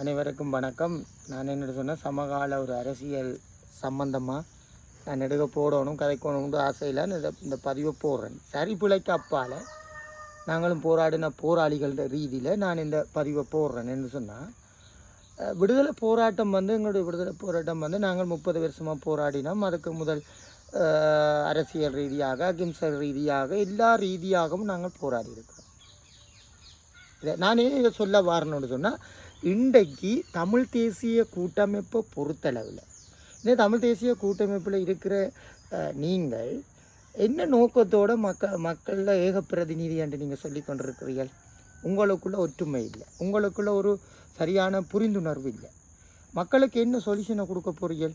அனைவருக்கும் வணக்கம். நான் என்ன சொன்னால் சமகால ஒரு அரசியல் சம்பந்தமாக நான் எடுக்க போடணும் கதைக்கணும்னு ஆசையில் இந்த இந்த பதிவை போடுறேன். சரி பிழைக்கு அப்பால். நாங்களும் போராடின போராளிகள ரீதியில் நான் இந்த பதிவை போடுறேன் என்று சொன்னால் விடுதலை போராட்டம் வந்து எங்களுடைய விடுதலை போராட்டம் வந்து நாங்கள் முப்பது வருஷமாக போராடினோம். அதுக்கு முதல் அரசியல் ரீதியாக அகிம்சை ரீதியாக எல்லா ரீதியாகவும் நாங்கள் போராடி இருக்கிறோம். இதை நானே இதை சொல்ல வரணும்னு சொன்னால் இன்றைக்கு தமிழ் தேசிய கூட்டமைப்பை பொறுத்தளவில் இந்த தமிழ் தேசிய கூட்டமைப்பில் இருக்கிற நீங்கள் என்ன நோக்கத்தோட மக்க மக்களில் ஏக பிரதிநிதி என்று நீங்கள் சொல்லி கொண்டிருக்கிறீர்கள்? உங்களுக்குள்ள ஒற்றுமை இல்லை. உங்களுக்குள்ள ஒரு சரியான புரிந்துணர்வு இல்லை. மக்களுக்கு என்ன சொல்யூஷனை கொடுக்க போறீர்கள்?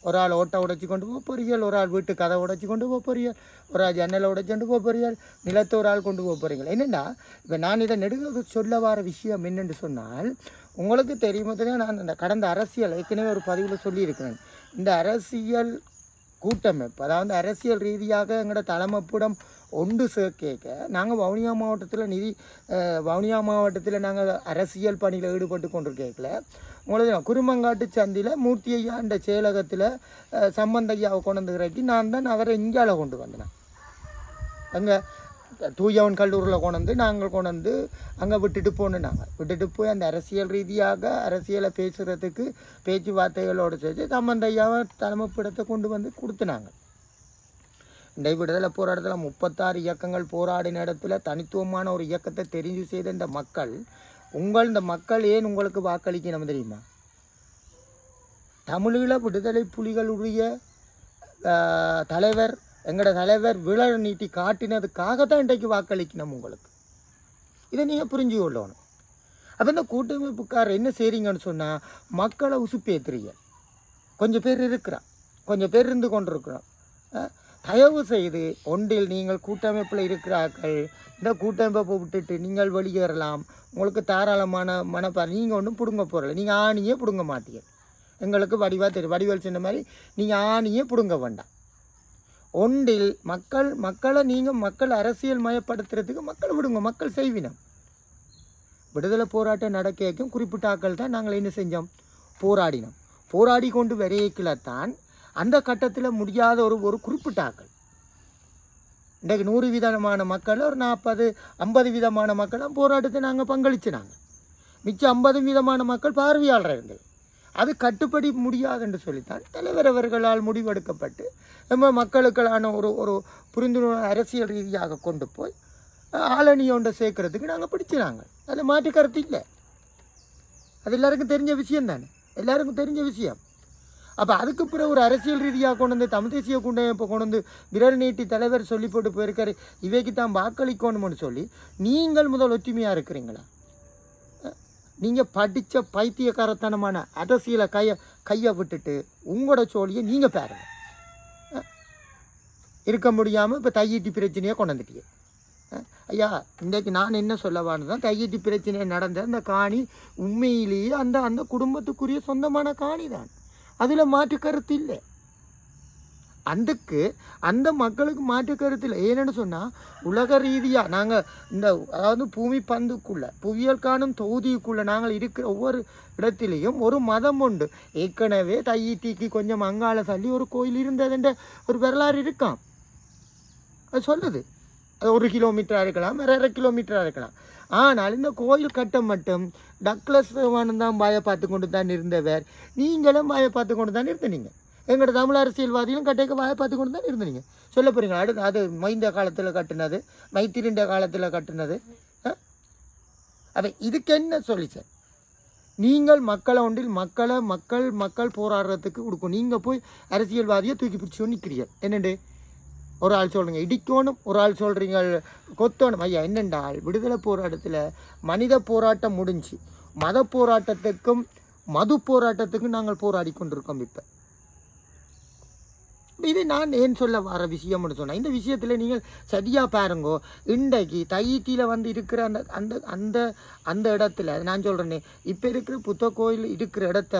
ஒரு ஆள் ஓட்டை உடைச்சி கொண்டு போக போகிறீர்கள் ஒரு ஆள் வீட்டு கதை உடைச்சி கொண்டு போக போகிறீர்கள் ஒரு ஆள் ஜன்னலை உடைச்சி கொண்டு போக போகிறீர்கள் நிலத்தை ஒரு ஆள் கொண்டு போக போகிறீர்கள் என்னென்னா இப்போ நான் இதை நெடுக சொல்ல வர விஷயம் என்னென்று சொன்னால் உங்களுக்கு தெரியுமோ தெரியும் நான் இந்த கடந்த அரசியல் ஏற்கனவே ஒரு பதிவில் சொல்லியிருக்கிறேன் இந்த அரசியல் கூட்டமைப்பு அதாவது அரசியல் ரீதியாக எங்களோட தலைமைப்பிடம் ஒன்று சேர்க்க நாங்கள் வவுனியா மாவட்டத்தில் நிதி வவுனியா மாவட்டத்தில் நாங்கள் அரசியல் பணியில் ஈடுபட்டு கொண்டிருக்கல உங்களுக்கு குருமங்காட்டு சந்தியில் மூர்த்தி ஐயா இந்த செயலகத்தில் அஹ், சம்பந்த ஐயாவை கொண்டு வந்து நான் தான் அவரை இந்தியாவில் கொண்டு வந்தேன். அங்கே தூயவன் கல்லூரியில் கொண்டு வந்து நாங்கள் கொண்டு வந்து அங்கே விட்டுட்டு போனோம் நாங்கள் விட்டுட்டு போய் அந்த அரசியல் ரீதியாக அரசியலை பேசுகிறதுக்கு பேச்சுவார்த்தைகளோடு சேர்த்து சம்பந்தையாவை தலைமைப்பிடத்தை கொண்டு வந்து கொடுத்துனாங்க இந்த விடுதலை போராட்டத்தில் முப்பத்தாறு இயக்கங்கள் போராடின இடத்துல தனித்துவமான ஒரு இயக்கத்தை தெரிஞ்சு செய்த இந்த மக்கள் உங்கள் இந்த மக்கள் ஏன் உங்களுக்கு வாக்களிக்கணும் தெரியுமா? தமிழீழ விடுதலை புலிகளுடைய தலைவர் எங்களோட தலைவர் விழல் நீட்டி காட்டினதுக்காக தான் இன்றைக்கு வாக்களிக்கணும் உங்களுக்கு. இதை நீங்கள் புரிஞ்சு கொள்ளணும். அப்போ இந்த கூட்டமைப்புக்காரர் என்ன செய்றீங்கன்னு சொன்னால் மக்களை உசுப்பேத்துறீங்க. கொஞ்சம் பேர் இருக்கிறான். கொஞ்சம் பேர் இருந்து கொண்டிருக்கிறோம். தயவு செய்து ஒன்றில் நீங்கள் கூட்டமைப்பில் இருக்கிறார்கள். இந்த கூட்டமைப்பை விட்டுட்டு நீங்கள் வெளியேறலாம். உங்களுக்கு தாராளமான மனப்பா நீங்கள் ஒன்றும் பிடுங்க போகிறல நீங்கள் ஆணியே பிடுங்க மாட்டீங்க. எங்களுக்கு வடிவாக தெரியும் வடிவேல் சொன்ன மாதிரி நீங்கள் ஆணியே பிடுங்க வேண்டாம். ஒன்றில் மக்கள் மக்களை நீங்கள் மக்கள் அரசியல் மயப்படுத்துறதுக்கு மக்கள் விடுங்க. மக்கள் செய்வினம். விடுதலை போராட்டம் நடக்கும் குறிப்பிட்ட ஆட்கள் தான் நாங்கள் என்ன செஞ்சோம்? போராடினோம். போராடி கொண்டு வரையக்கில்தான் அந்த கட்டத்தில் முடியாத ஒரு ஒரு குறிப்பிட்டாக்கள் இன்றைக்கு நூறு விதமான மக்கள் ஒரு நாற்பது ஐம்பது விதமான மக்களும் போராட்டத்தை நாங்கள் பங்களிச்சினாங்க. மிச்சம் ஐம்பது விதமான மக்கள் பார்வையாளர் இருந்தது. அது கட்டுப்படி முடியாது என்று சொல்லித்தான் தலைவர் அவர்களால் முடிவெடுக்கப்பட்டு நம்ம மக்களுக்களான ஒரு ஒரு புரிந்துணர்வு அரசியல் ரீதியாக கொண்டு போய் ஆளணி ஒன்றை சேர்க்கறதுக்கு நாங்கள் பிடிச்சினாங்க. அதில் மாற்று கருத்து இல்லை. அது எல்லாருக்கும் தெரிஞ்ச விஷயம் தானே எல்லாருக்கும் தெரிஞ்ச விஷயம். அப்போ அதுக்கு பிறகு ஒரு அரசியல் ரீதியாக கொண்டு வந்து தமிழ் தேசிய கூட்டமைப்பை கொண்டு வந்து விரல் நீட்டி தலைவர் சொல்லி போட்டு போயிருக்காரு. இவைக்கு தான் வாக்களிக்கணும்னு சொல்லி நீங்கள் முதல் ஒற்றுமையாக இருக்கிறீங்களா? நீங்கள் படித்த பைத்தியக்காரத்தனமான அரசியலை கையை கையை விட்டுட்டு உங்களோட சோழியை நீங்கள் பாருங்க. இருக்க முடியாமல் இப்போ தையீட்டி பிரச்சனையை கொண்டு வந்துட்டீங்க ஐயா இன்றைக்கு நான் என்ன சொல்லவான்னு தான் தையீட்டி பிரச்சனை நடந்த அந்த காணி உண்மையிலேயே அந்த அந்த குடும்பத்துக்குரிய சொந்தமான காணி தான். அதில் மாற்று கருத்து இல்லை. அந்தக்கு அந்த மக்களுக்கு மாற்று கருத்து இல்லை. ஏன்னு சொன்னால் உலக ரீதியாக நாங்கள் இந்த அதாவது பூமி பந்துக்குள்ளே புவியியல் காணும் தொகுதிக்குள்ளே நாங்கள் இருக்கிற ஒவ்வொரு இடத்திலையும் ஒரு மதம் உண்டு. ஏற்கனவே தையீட்டிக்கு கொஞ்சம் அங்கால தள்ளி ஒரு கோயில் இருந்ததுன்ற ஒரு வரலாறு இருக்கான் அது சொல்லுது. அது ஒரு கிலோமீட்டராக இருக்கலாம் வேறு அரை கிலோமீட்டராக இருக்கலாம். ஆனால் இந்த கோயில் கட்டம் மட்டும் டக்ளஸ் தான் பாய பார்த்து கொண்டு தான் இருந்தவர். நீங்களும் பாய பார்த்து கொண்டு தான் இருந்தீங்க. எங்களோட தமிழ் அரசியல்வாதிகளும் கட்டைக்கு வாயை பார்த்து கொண்டு தான் இருந்தீங்க. சொல்ல போகிறீங்க அடுத்து அது மைந்த காலத்தில் கட்டுனது மைத்திரிண்ட காலத்தில் கட்டுனது. அப்போ இதுக்கு என்ன சொல்லிச்சேன் நீங்கள் மக்களை ஒன்றில் மக்களை மக்கள் மக்கள் போராடுறதுக்கு கொடுக்கும் நீங்கள் போய் அரசியல்வாதியை தூக்கி பிடிச்சோன்னு நிற்கிறீங்க என்னண்டு? ஒரு ஆள் சொல்கிறீங்க இடிக்கணும் ஒரு ஆள் சொல்கிறீங்க கொத்தணும். ஐயா என்னென்றால் விடுதலை போராட்டத்தில் மனித போராட்டம் முடிஞ்சு மத போராட்டத்துக்கும் மது போராட்டத்துக்கும் நாங்கள் போராடி கொண்டிருக்கோம் இப்போ. இது நான் ஏன் சொல்ல வர விஷயம்னு சொன்னேன் இந்த விஷயத்தில் நீங்கள் சரியாக பாருங்கோ இன்றைக்கு தையீட்டியில் வந்து இருக்கிற அந்த அந்த அந்த அந்த இடத்துல நான் சொல்கிறேனே இப்போ இருக்கிற புத்த கோயில் இருக்கிற இடத்த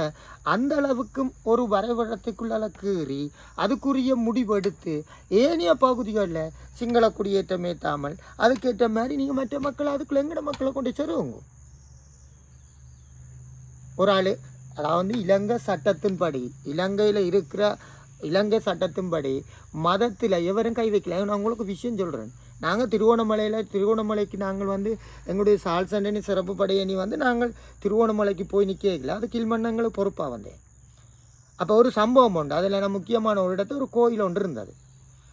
அந்த அளவுக்கும் ஒரு வரைபடத்துக்குள்ளால கீறி அதுக்குரிய முடிவெடுத்து ஏனைய பகுதிகளில் சிங்கள குடியேற்றம் ஏற்றாமல் அதுக்கேற்ற மாதிரி நீங்கள் மற்ற மக்களை அதுக்குள்ள எங்கட மக்களை கொண்டு செருவுங்க ஒரு ஆள் அதாவது இலங்கை சட்டத்தின்படி இலங்கையில் இருக்கிற இலங்கை சட்டத்தின்படி மதத்தில் எவரும் கை வைக்கல. நான் உங்களுக்கு விஷயம் சொல்கிறேன் நாங்கள் திருவோணமலையில் திருவோணமலைக்கு நாங்கள் வந்து எங்களுடைய சால் சண்டனி சிறப்பு படையணி வந்து நாங்கள் திருவோணமலைக்கு போய் நிற்கல அது கீழ்மன்னங்களுக்கு பொறுப்பாக வந்தேன். அப்போ ஒரு சம்பவம் உண்டு. அதில் நான் முக்கியமான ஒரு இடத்துல ஒரு கோயில் ஒன்று இருந்தது.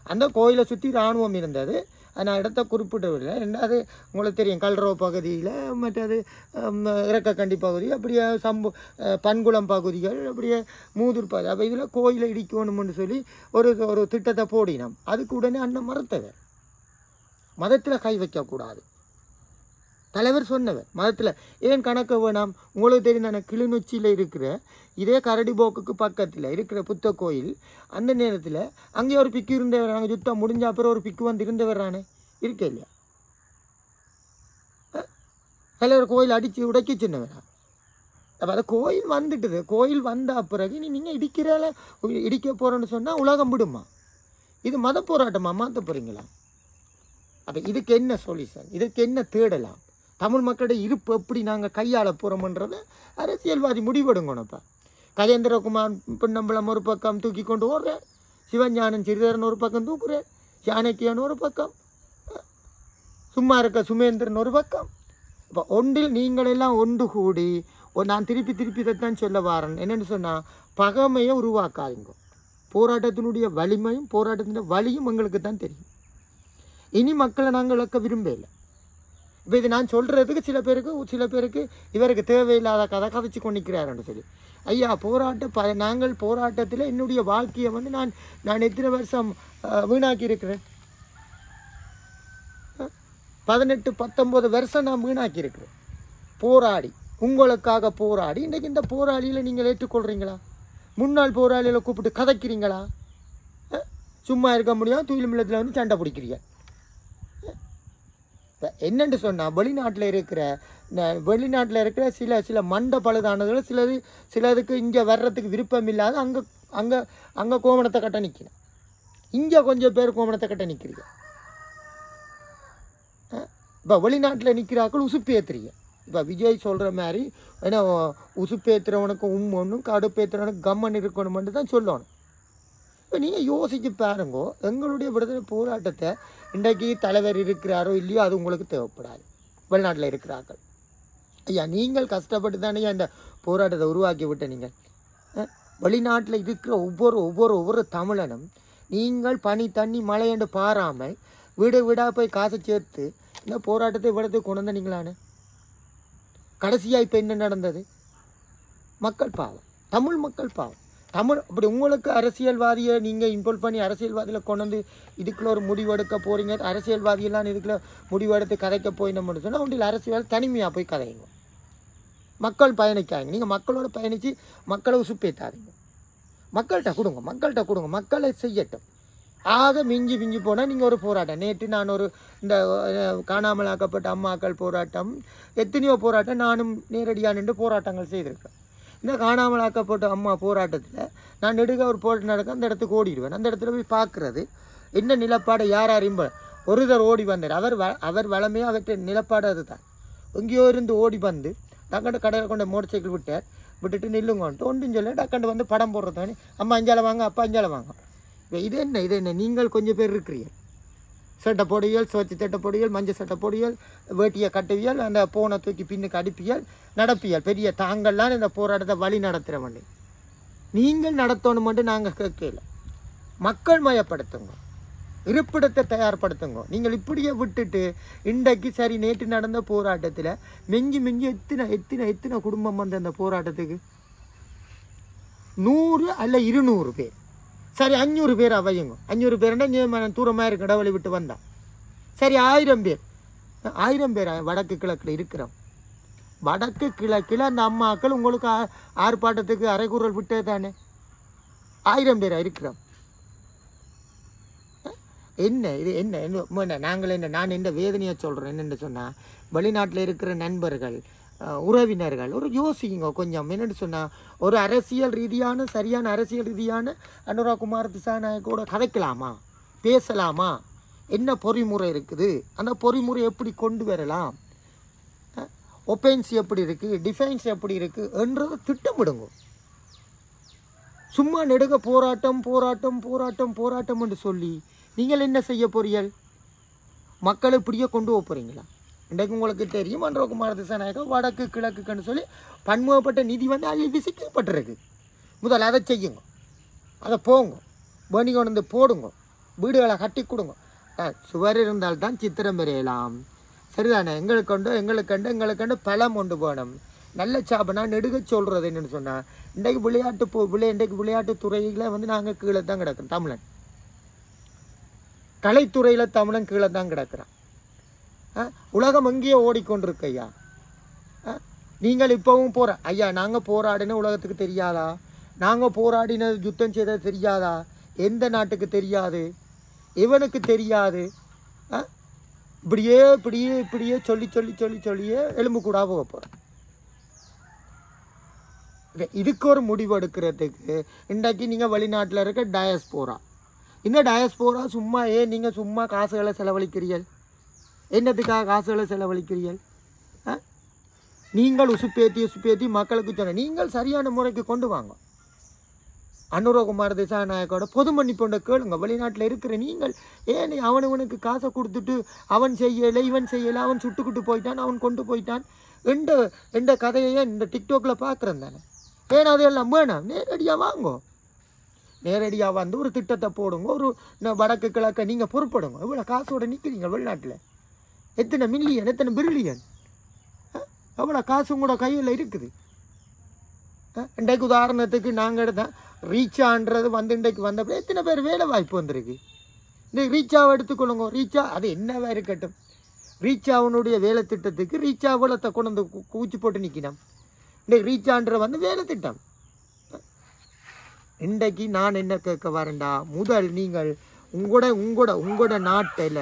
அந்த கோயிலை சுற்றி இராணுவம் இருந்தது. நான் இடத்த குறிப்பிடவில்லை. ரெண்டாவது உங்களுக்கு தெரியும் கல்ரோ பகுதியில் மற்றது இறக்கக்கண்டி பகுதி அப்படியே சம்பு பன்குளம் பகுதிகள் அப்படியே மூதூர் பகுதி. அப்போ இதில் கோயிலை இடிக்கணும்னு சொல்லி ஒரு ஒரு திட்டத்தை போடினோம். அதுக்கு உடனே அண்ணன் மறுத்தவர். மதத்தில் கை வைக்கக்கூடாது. தலைவர் சொன்னவர் மதத்தில் ஏன் கணக்கு வேணாம்? உங்களுக்கு தெரியும் கிளிநொச்சியில் இருக்கிற இதே கரடிபோக்குக்கு பக்கத்தில் இருக்கிற புத்த கோயில். அந்த நேரத்தில் அங்கேயே ஒரு பிக்கு இருந்தவர் அங்கே சுத்தம் முடிஞ்ச அப்புறம் ஒரு பிக்கு வந்து இருந்தவரானே இருக்கே இல்லையா? தலைவர் கோயில் அடித்து உடைக்க சின்னவரா? அப்போ அது கோயில் வந்துட்டுது. கோயில் வந்த பிறகு நீ நீங்கள் இடிக்கிறால இடிக்க போகிறோன்னு சொன்னால் உலகம் விடுமா? இது மத போராட்டமாக மாற்ற போகிறீங்களா அப்போ இதுக்கு என்ன சொல்யூஷன் இதுக்கு என்ன தேடலாம்? தமிழ் மக்களுடைய இருப்பு எப்படி நாங்கள் கையாள போகிறோம்ன்றதை அரசியல்வாதி முடிவெடுங்கணும்ப்பா. கஜேந்திரகுமார் பின்னம்பலம் ஒரு பக்கம் தூக்கி கொண்டு ஓடுறேன் சிவஞானன் சிறிதரன் ஒரு பக்கம் தூக்குறேன் சாணக்கியன் ஒரு பக்கம் சும்மா இருக்க சுமேந்திரன் ஒரு பக்கம். இப்போ ஒன்றில் நீங்களெல்லாம் ஒன்று கூடி நான் திருப்பி திருப்பி இதைத்தான் சொல்ல வாரேன். என்னென்னு சொன்னால் பகைமையை உருவாக்காதீங்க. போராட்டத்தினுடைய வலிமையும் போராட்டத்தினுடைய வலியும் எங்களுக்கு தான் தெரியும். இனி மக்களை நாங்கள் இழக்க இல்லை. இப்போ இது நான் சொல்கிறதுக்கு சில பேருக்கு சில பேருக்கு இவருக்கு தேவையில்லாத கதை கதைச்சு கொண்டிருக்கிறாருன்னு சொல்லி. ஐயா போராட்ட ப நாங்கள் போராட்டத்தில் என்னுடைய வாழ்க்கையை வந்து நான் நான் எத்தனை வருஷம் வீணாக்கி இருக்கிறேன் பதினெட்டு பத்தொம்போது வருஷம் நான் வீணாக்கி இருக்கிறேன் போராடி உங்களுக்காக போராடி இன்றைக்கு இந்த போராளியில் நீங்கள் ஏற்றுக்கொள்கிறீங்களா முன்னாள் போராளியில் கூப்பிட்டு கதைக்கிறீங்களா? சும்மா இருக்க முடியாது தூயில் மில்லத்தில் வந்து சண்டை பிடிக்கிறீங்க. என்னென்று சொன்னால் வெளிநாட்டில் இருக்கிற வெளிநாட்டில் இருக்கிற சில சில மண்ட பழுதானதுல சிலது சிலதுக்கு இங்கே வர்றதுக்கு விருப்பம் இல்லாத அங்கே அங்கே அங்கே கோமணத்தை கட்ட நிற்கணும் இங்கே கொஞ்சம் பேர் கோமணத்தை கட்ட நிற்கிறீங்க இப்போ வெளிநாட்டில் நிற்கிறாக்கள் உசுப்பேத்துறீங்க இப்போ விஜய் சொல்கிற மாதிரி ஏன்னா உசுப்பேத்துறவனுக்கு உம் ஒன்றும் கடுப்பேத்துறவனுக்கு கம்மன் இருக்கணும்னு தான் சொல்லணும். இப்போ நீங்கள் யோசிச்சு பாருங்கோ எங்களுடைய விடுதலை போராட்டத்தை இன்றைக்கு தலைவர் இருக்கிறாரோ இல்லையோ அது உங்களுக்கு தேவைப்படாது. வெளிநாட்டில் இருக்கிறார்கள். ஐயா நீங்கள் கஷ்டப்பட்டு தானே இந்த போராட்டத்தை உருவாக்கி விட்ட நீங்கள். வெளிநாட்டில் இருக்கிற ஒவ்வொரு ஒவ்வொரு ஒவ்வொரு தமிழனும் நீங்கள் பனி தண்ணி மழை என்று பாராமல் வீடு வீடாக போய் காசை சேர்த்து இந்த போராட்டத்தை இவ்வளோத்துக்கு கொண்டு வந்தீங்களான்னு கடைசியாக இப்போ என்ன நடந்தது? மக்கள் பாவம். தமிழ் மக்கள் பாவம். தமிழ் அப்படி உங்களுக்கு அரசியல்வாதியை நீங்கள் இன்வால்வ் பண்ணி அரசியல்வாதியில் கொண்டு வந்து இதுக்குள்ள ஒரு முடிவு எடுக்க போகிறீங்க அரசியல்வாதியெல்லாம் இதுக்குள்ள முடிவெடுத்து கதைக்க போயினோம்னு சொன்னால் ஒன்றில் அரசியல் தனிமையாக போய் கதைங்க. மக்கள் பயணிக்காங்க நீங்கள் மக்களோட பயணித்து மக்களை உசுப்பேத்தாதீங்க. மக்கள்கிட்ட கொடுங்க மக்கள்கிட்ட கொடுங்க. மக்களை செய்யட்டும். ஆக மிஞ்சி மிஞ்சி போனால் நீங்கள் ஒரு போராட்டம். நேற்று நான் ஒரு இந்த காணாமல் காணாமலாக்கப்பட்ட அம்மாக்கள் போராட்டம் எத்தனையோ போராட்டம் நானும் நேரடியாக நின்று போராட்டங்கள் செய்திருக்கேன். இந்த காணாமலாக்கப்பட்ட அம்மா போராட்டத்தில் நான் நெடுக ஒரு போராட்டம் நடக்க அந்த இடத்துக்கு ஓடிடுவேன். அந்த இடத்துல போய் பார்க்குறது என்ன நிலப்பாடு யார் அறிம்ப ஒருதர் ஓடி வந்தார். அவர் வ அவர் வளமையாக அவற்றை நிலப்பாடு அதுதான். எங்கேயோ இருந்து ஓடி வந்து டக்கண்டு கடையில் கொண்டு மோட்டர் சைக்கிள் விட்டார் விட்டுட்டு நில்லுங்கன்ட்டு ஒன்றும் சொல்லி டக்கண்டு வந்து படம் போடுறது அம்மா அஞ்சால வாங்க அப்பா அஞ்சால வாங்க. இப்போ இது என்ன இது என்ன நீங்கள் கொஞ்சம் பேர் இருக்கிறீர்கள். சட்டை போடுவியல் சுவச்சி சட்டை போடுவியல் மஞ்சள் சட்டை போடுவியல் வேட்டியை கட்டுவியல் அந்த போனை தூக்கி பின்னுக்கு அடிப்பியல் நடப்பியல். பெரிய தாங்கள்லாம் இந்த போராட்டத்தை வழி நடத்துகிறவங்க நீங்கள் நடத்தணும் மட்டும் நாங்கள் கேட்கல மக்கள் மயப்படுத்துங்க. இருப்பிடத்தை தயார்படுத்துங்க. நீங்கள் இப்படியே விட்டுட்டு இன்றைக்கு சரி நேற்று நடந்த போராட்டத்தில் மிஞ்சி மிஞ்சி எத்தனை எத்தனை எத்தனை குடும்பம் வந்து அந்த போராட்டத்துக்கு? நூறு அல்ல இருநூறு பேர். சரி அஞ்சூறு பேர் அவையுங்க. அஞ்சூறு பேருன்னா நீ தூரமாக இருக்க இடவழி விட்டு வந்தான் சரி ஆயிரம் பேர். ஆயிரம் பேர் வடக்கு கிழக்கில் இருக்கிறோம். வடக்கு கிழக்கில் அந்த அம்மாக்கள் உங்களுக்கு ஆ- ஆர்ப்பாட்டத்துக்கு அரைக்குறல் விட்டே தானே? ஆயிரம் பேர் இருக்கிறோம். என்ன இது என்ன என்ன என்ன, நாங்கள் என்ன நான் என்ன வேதனையாக சொல்கிறேன் என்னென்னு சொன்னால் வெளிநாட்டில் இருக்கிற நண்பர்கள் உறவினர்கள். ஒரு யோசிங்க கொஞ்சம். என்னென்னு சொன்னால் ஒரு அரசியல் ரீதியான சரியான அரசியல் ரீதியான அனுராகுமார் திசாநாயக்கோட கதைக்கலாமா? பேசலாமா? என்ன பொறிமுறை இருக்குது? அந்த பொறிமுறை எப்படி கொண்டு வரலாம்? ஒப்பென்ஸ் எப்படி இருக்குது டிஃபென்ஸ் எப்படி இருக்குது என்றதை திட்டமிடுங்க. சும்மா நெடுக போராட்டம் போராட்டம் போராட்டம் போராட்டம் என்று சொல்லி நீங்கள் என்ன செய்ய போறீர்கள்? மக்களை இப்படியே கொண்டு போக போகிறீங்களா இன்றைக்கு உங்களுக்கு தெரியும் மன்றகுமார திசாநாயக்கா வடக்கு கிழக்குன்னு சொல்லி பன்முகப்பட்ட நிதி வந்து அள்ளி விசிக்கப்பட்டிருக்கு. முதல்ல அதை செய்யுங்க. அதை போங்க. பணி கொண்டு வந்து போடுங்க. வீடுகளை கட்டி கொடுங்க. சுவர் இருந்தால்தான் சித்திரம் வரையலாம் சரிதானே? எங்களுக்கு கொண்டு எங்களுக்கு கண்டு எங்களுக்கு கண்டு பலம் கொண்டு போகணும் நல்ல சாப்பினா நெடுக சொல்கிறது என்னென்னு சொன்னால் இன்றைக்கு விளையாட்டு போ விளை இன்றைக்கு விளையாட்டு துறையில் வந்து நாங்கள் கீழே தான் கிடக்கிறோம் தமிழன். கலைத்துறையில் தமிழன் கீழே தான் கிடக்கிறான். உலகம் அங்கேயே ஓடிக்கொண்டிருக்கு ஐயா ஆ, நீங்கள் இப்போவும் போற ஐயா நாங்கள் போராடின உலகத்துக்கு தெரியாதா? நாங்கள் போராடினது யுத்தம் செய்தது தெரியாதா? எந்த நாட்டுக்கு தெரியாது? இவனுக்கு தெரியாது? ஆ? இப்படியே இப்படியே இப்படியே சொல்லி சொல்லி சொல்லி சொல்லியே எலும்பு கூட போக போகிறோம் இதுக்கு ஒரு முடிவு எடுக்கிறதுக்கு இன்றைக்கு நீங்கள் வெளிநாட்டில் இருக்க டயஸ்போரா இந்த டயஸ்போரா சும்மா ஏன் நீங்கள் சும்மா காசுகளை செலவழிக்கிறீர்கள்? என்னத்துக்காக காசுகளை செலவழிக்கிறீர்கள்? ஆ? நீங்கள் உசுப்பேத்தி உசுப்பேத்தி மக்களுக்கு சொன்ன நீங்கள் சரியான முறைக்கு கொண்டு வாங்க. அனுரகுமார் திசாநாயக்கோட பொது மன்னிப்புண்ட கேளுங்க. வெளிநாட்டில் இருக்கிற நீங்கள் ஏன் அவனவனுக்கு காசை கொடுத்துட்டு அவன் செய்யலை இவன் செய்யலை அவன் சுட்டுக்கிட்டு போயிட்டான் அவன் கொண்டு போயிட்டான் எந்த எந்த கதையை இந்த டிக்டோக்கில் பார்க்குறேன் தானே? ஏன் அதையெல்லாம் வேணாம்? நேரடியாக வாங்கோ. நேரடியாக வந்து ஒரு திட்டத்தை போடுங்க. ஒரு வடக்கு கிழக்க நீங்கள் பொறுப்படுங்க. இவ்வளோ காசோட நிற்கிறீங்க வெளிநாட்டில். எத்தனை மில்லியன் எத்தனை பிரில்லியன் எவ்வளோ காசு உங்களோட கையில் இருக்குது. இன்றைக்கு உதாரணத்துக்கு நாங்கள் எடுத்தேன் ரீச்சான்றது வந்து இன்றைக்கு வந்தப்போ எத்தனை பேர் வேலை வாய்ப்பு வந்திருக்கு. இன்றைக்கு ரீச்சாவை எடுத்துக்கொள்ளுங்க ரீச்சா அது என்னவா இருக்கட்டும். ரீச்சாவனுடைய வேலை திட்டத்துக்கு ரீச்சா இவ்வளோத்தை கொண்டு வந்து கூச்சி போட்டு நிற்கணும் இன்றைக்கு ரீச்சான்ற வந்து வேலை திட்டம். இன்றைக்கு நான் என்ன கேட்க வரேன்டா முதல் நீங்கள் உங்களோட உங்களோட உங்களோட நாட்டில்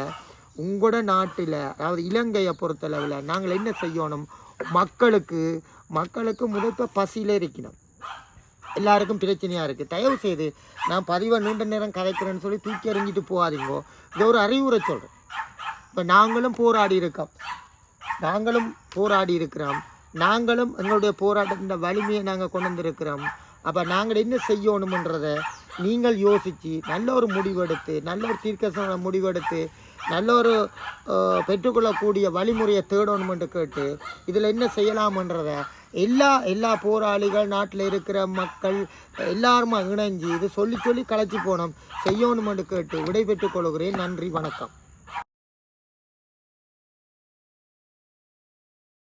உங்களோட நாட்டில் அதாவது இலங்கையை பொறுத்தளவில் நாங்கள் என்ன செய்யணும்? மக்களுக்கு மக்களுக்கு முதல்ல பசியில் இருக்கணும். எல்லாருக்கும் பிரச்சனையாக இருக்குது தயவு செய்து நான் பதிவை நீண்ட நேரம் கதைக்கிறேன்னு சொல்லி தூக்கி எறிஞ்சிட்டு போகாதீங்கோ. இது ஒரு அறிவுரை சொல்கிறேன் இப்போ நாங்களும் போராடி இருக்கோம். நாங்களும் போராடி இருக்கிறோம். நாங்களும் எங்களுடைய போராட்டத்தின் வலிமையை நாங்கள் கொண்டு வந்திருக்கிறோம். அப்போ நாங்கள் என்ன செய்யணுமன்றதை நீங்கள் யோசித்து நல்ல ஒரு முடிவெடுத்து நல்ல ஒரு தீர்க்க முடிவெடுத்து நல்ல ஒரு பெற்றுக்கொள்ளக்கூடிய வழிமுறையை தேடணுமென்று கேட்டு இதில் என்ன செய்யலாம்ன்றத எல்லா எல்லா போராளிகள் நாட்டில் இருக்கிற மக்கள் எல்லாருமா இணைஞ்சு இது சொல்லி சொல்லி களைச்சி போனோம். செய்யணுமென்று கேட்டு விடைபெற்றுக் கொள்கிறேன். நன்றி வணக்கம்.